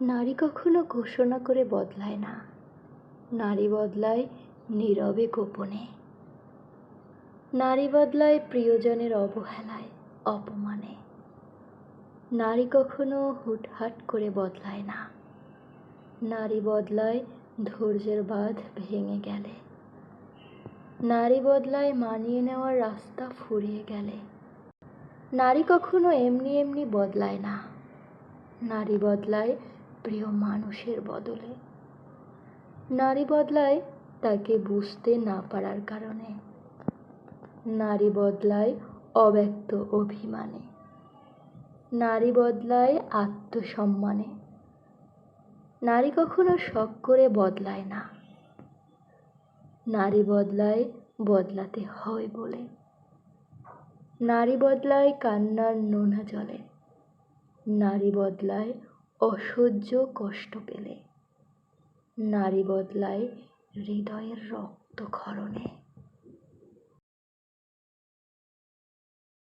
নারী কখনো ঘোষণা করে বদলায় না। নারী বদলায় নীরবে গোপনে। নারী বদলায় প্রিয়জনের অবহেলায়, অপমানে। নারী কখনো হুটহাট করে বদলায় না। নারী বদলায় ধৈর্যের বাঁধ ভেঙে গেলে। নারী বদলায় মানিয়ে নেওয়ার রাস্তা ফুরিয়ে গেলে। নারী কখনো এমনি এমনি বদলায় না। নারী বদলায় প্রিয় মানুষের বদলে। নারী বদলায় তাকে বুঝতে না পারার কারণে। নারী বদলায় অব্যক্ত অভিমানে। নারী বদলায় আত্মসম্মানে। নারী কখনো শখ করে বদলায় না। নারী বদলায় বদলাতে হয় বলে। নারী বদলায় কান্নার নোনা জলে। নারী বদলায় অসহ্য কষ্ট পেলে। নারী বদলায় হৃদয়ের রক্তক্ষরণে।